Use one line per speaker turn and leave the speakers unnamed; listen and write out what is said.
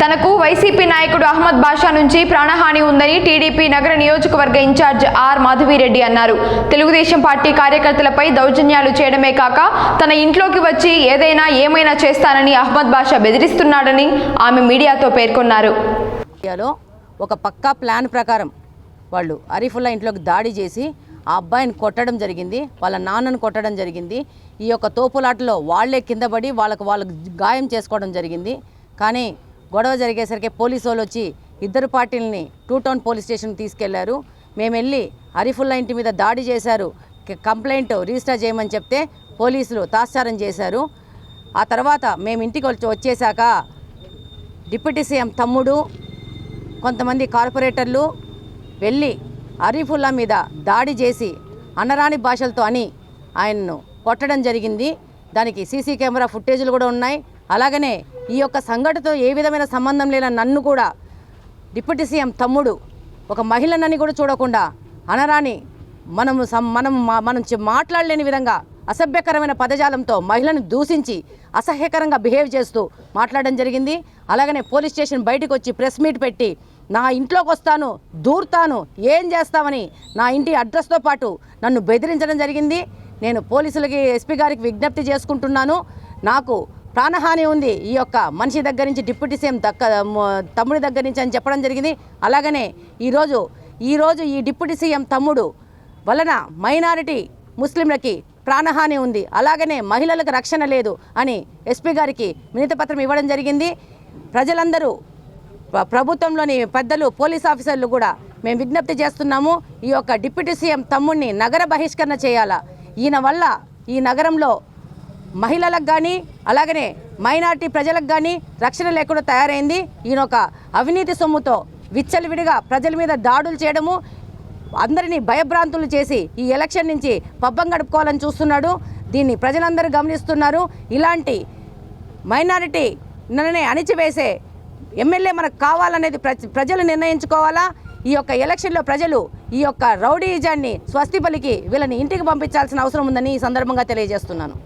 తనకు వైసీపీ నాయకుడు అహ్మద్ బాషా నుంచి ప్రాణహాని ఉందని టీడీపీ నగర నియోజకవర్గ ఇన్ఛార్జ్ ఆర్ మాధవిరెడ్డి అన్నారు. తెలుగుదేశం పార్టీ కార్యకర్తలపై దౌర్జన్యాలు చేయడమే కాక తన ఇంట్లోకి వచ్చి ఏదైనా ఏమైనా చేస్తానని అహ్మద్ బాషా బెదిరిస్తున్నాడని ఆమె మీడియాతో పేర్కొన్నారు.
ఒక పక్కా ప్లాన్ ప్రకారం వాళ్ళు అరీఫుల్లా ఇంట్లోకి దాడి చేసి ఆ అబ్బాయిని కొట్టడం జరిగింది వాళ్ళ నాన్నను కొట్టడం జరిగింది. ఈ యొక్క తోపులాటలో వాళ్ళే కింద పడి వాళ్ళకు వాళ్ళకు గాయం చేసుకోవడం జరిగింది. కానీ గొడవ జరిగేసరికి పోలీసు వాళ్ళు వచ్చి ఇద్దరు పార్టీలని టూ టౌన్ పోలీస్ స్టేషన్కి తీసుకెళ్ళారు. మేము వెళ్ళి హరీఫుల్లా ఇంటి మీద దాడి చేశారు. కంప్లైంట్ రిజిస్టర్ చేయమని చెప్తే పోలీసులు తాత్సారం చేశారు. ఆ తర్వాత మేము ఇంటికి వచ్చి వచ్చేసాక డిప్యూటీ సీఎం తమ్ముడు కొంతమంది కార్పొరేటర్లు వెళ్ళి అరీఫుల్లా మీద దాడి చేసి అన్నరాని భాషలతో అని ఆయన్ను కొట్టడం జరిగింది. దానికి సీసీ కెమెరా ఫుటేజీలు కూడా ఉన్నాయి. అలాగనే ఈ యొక్క సంఘటనతో ఏ విధమైన సంబంధం లేని నన్ను కూడా డిప్యూటీ సీఎం తమ్ముడు ఒక మహిళనని కూడా చూడకుండా అనరాని మనము మనం మనం మాట్లాడలేని విధంగా అసభ్యకరమైన పదజాలంతో మహిళను దూషించి అసహ్యకరంగా బిహేవ్ చేస్తూ మాట్లాడడం జరిగింది. అలాగనే పోలీస్ స్టేషన్ బయటకు వచ్చి ప్రెస్ మీట్ పెట్టి నా ఇంట్లోకి వస్తాను దూరుతాను ఏం చేస్తామని నా ఇంటి అడ్రస్తో పాటు నన్ను బెదిరించడం జరిగింది. నేను పోలీసులకి ఎస్పీ గారికి విజ్ఞప్తి చేసుకుంటున్నాను. నాకు ప్రాణహాని ఉంది. ఈ యొక్క మనిషి దగ్గర నుంచి డిప్యూటీ సీఎం దక్క తమ్ముడి దగ్గర నుంచి అని చెప్పడం జరిగింది. అలాగనే ఈరోజు ఈరోజు ఈ డిప్యూటీ సీఎం తమ్ముడు వలన మైనారిటీ ముస్లింలకి ప్రాణహాని ఉంది. అలాగనే మహిళలకు రక్షణ లేదు అని ఎస్పీ గారికి వినతిపత్రం ఇవ్వడం జరిగింది. ప్రజలందరూ ప్రభుత్వంలోని పెద్దలు పోలీస్ ఆఫీసర్లు కూడా మేము విజ్ఞప్తి చేస్తున్నాము ఈ యొక్క డిప్యూటీ సీఎం తమ్ముడిని నగర బహిష్కరణ చేయాలా? ఈయన వల్ల ఈ నగరంలో మహిళలకు కానీ అలాగనే మైనార్టీ ప్రజలకు కానీ రక్షణ లేకుండా తయారైంది. ఈయన ఒక అవినీతి సొమ్ముతో విచ్చలవిడిగా ప్రజల మీద దాడులు చేయడము అందరినీ భయభ్రాంతులు చేసి ఈ ఎలక్షన్ నుంచి పబ్బం గడుపుకోవాలని చూస్తున్నాడు. దీన్ని ప్రజలందరూ గమనిస్తున్నారు. ఇలాంటి మైనారిటీ నన్నే అణిచివేసే ఎమ్మెల్యే మనకు కావాలనేది ప్రజలు నిర్ణయించుకోవాలా? ఈ యొక్క ఎలక్షన్లో ప్రజలు ఈ యొక్క రౌడీజాన్ని స్వస్తి పలికి వీళ్ళని ఇంటికి పంపించాల్సిన అవసరం ఉందని ఈ సందర్భంగా తెలియజేస్తున్నాను.